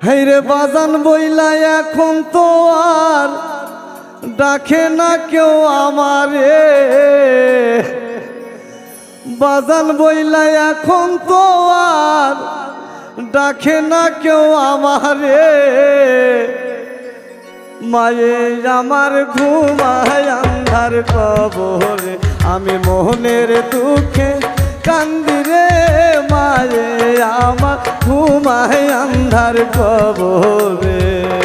হাইরে বাজান বইলা, এখন তো আর ডাকে না কেউ আমারে। বাজান বইলা, এখন তো আর ডাকে না কেউ আমারে। মায়ে, আমার ঘুমায় আন্ধার কবরে, আমি মোহনের দুঃখে কান্দি মারে আমার ঘুমায় আন্ধার কবরে।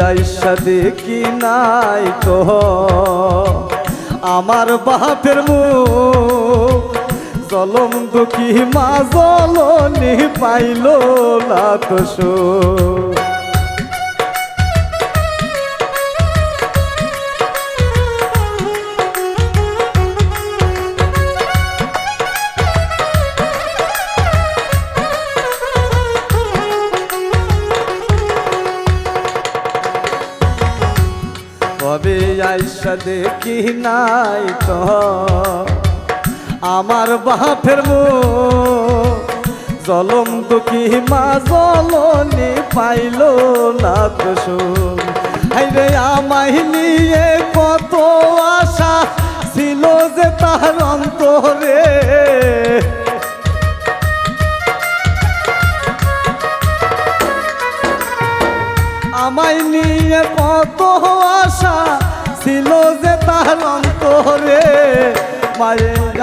আইসা দেখি নাই তো। আমার বাপের মুখ জলম দুঃখী মা জলনি পাইল না তো দেখি নাই তো আমার বাপের মো জলম দুঃখী মা জলনি পাইল না তো। হাইরে আমায় কত আশা ছিল যে তার অন্তরে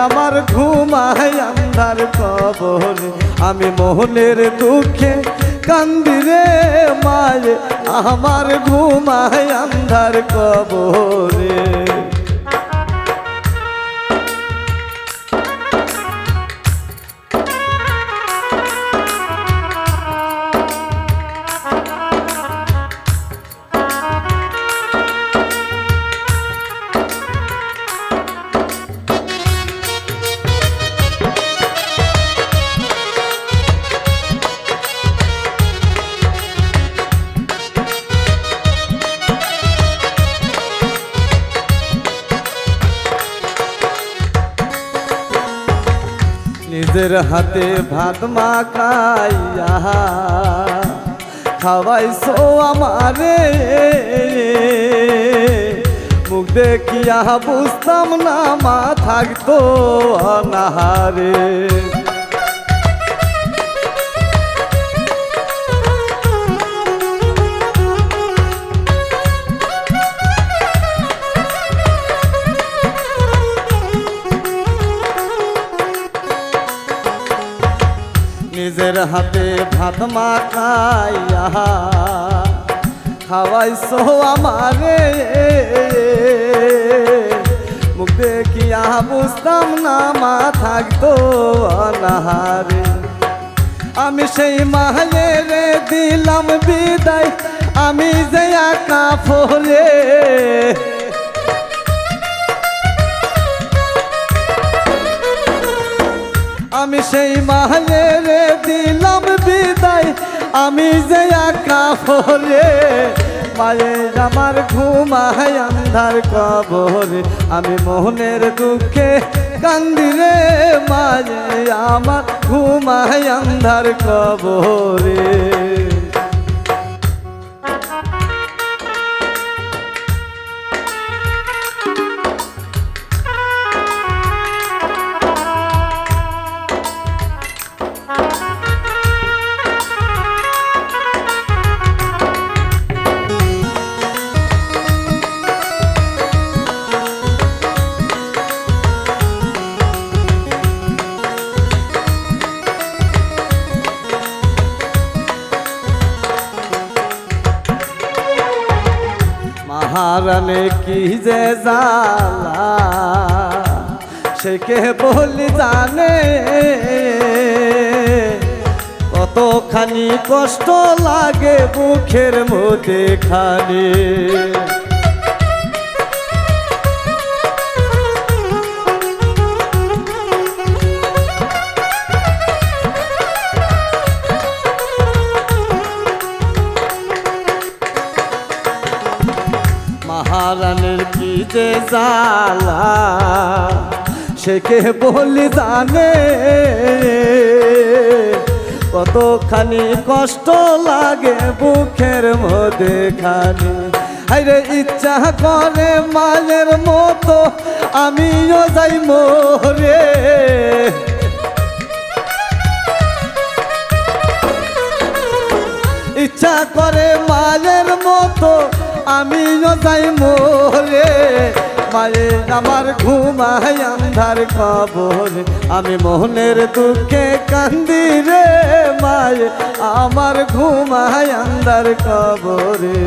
আমার ঘুমায় আন্ধার কবরে। আমি মোহনের দুঃখে কান্দি রে মায়ে আমার ঘুমায় আন্ধার কবরে। নিজের হাতে ভাত মাখাইয়া খাওয়াইছো আমারে। মুখ দেখিয়া বুঝতাম না মা থাকতো অনাহারে। নিজের হাতে ভাত মাখাইয়া খাওয়াইছো আমারে। মুখ দেখিয়া বুঝতাম না, মা থাকতো অনাহারে। আমি সেই মাহে রে দিলাম বিদায়, আমি যে একা ফলে আমি সেই মাহে রে দিলাম বিদায় আমি যে একা ফলে মায়ের আমার ঘুমায় আন্ধার কবরে। আমি মোহনের দুঃখে কান্দি রে মায়ে আমার ঘুমায় আন্ধার কবরে। মহারানে কি যে জালা সে কে বলি জানে? কতখানি কষ্ট লাগে মুখের মধ্যে খানে মহারানের কি যে জালা সে কে বলি জানে? কতখানি কষ্ট লাগে বুকের মধ্যে খানি আরে ইচ্ছা করে মায়ের মতো, আমিও যাই মোরে। ইচ্ছা করে মায়ের মতো আমিও যাই মোরে মায়ের আমার ঘুমাই আন্ধার খবর আমি মোহনের দুঃখে কান্দি রে মায়ে, আমার ঘুমাই আন্ধার খবরে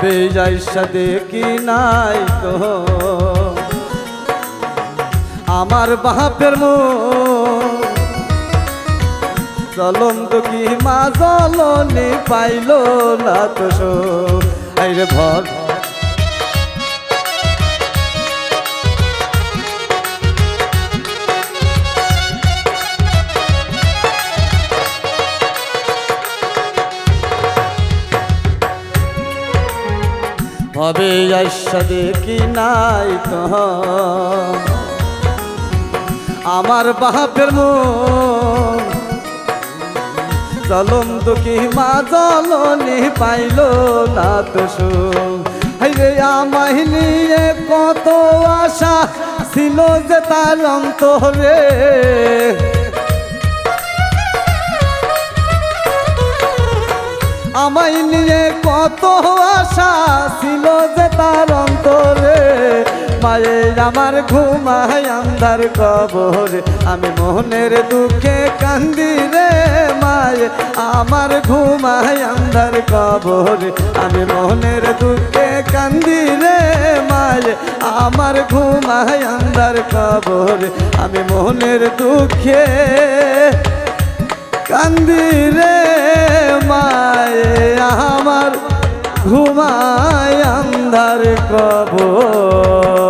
কবে যাইসা কি নাই তো। আমার বাপের মো চলন তো কি মা জলনি পাইল না তো আইরে ভর ভবে আইসা দেখি নাই তো। আমার বাপের মন চলম দুঃখী মা জলনি পাইল না তো রে আমায় নিয়ে কত আশা ছিল যে তার অন্তরে। আমায় নিয়ে কত আশা ছিল যে তার অন্তরে। মায়ে আমার ঘুমায় আন্ধার কবরে। আমি মোহনের দুঃখে কান্দি রে মায়ে। আমার ঘুমায় আন্ধার কবরে। আমি মোহনের দুঃখে কান্দি রে মায়ে। আমার ঘুমায় আন্ধার কবরে। আমি মোহনের দুঃখে কান্দি রে মায়ে আমার ঘুমায় আন্ধার কবর।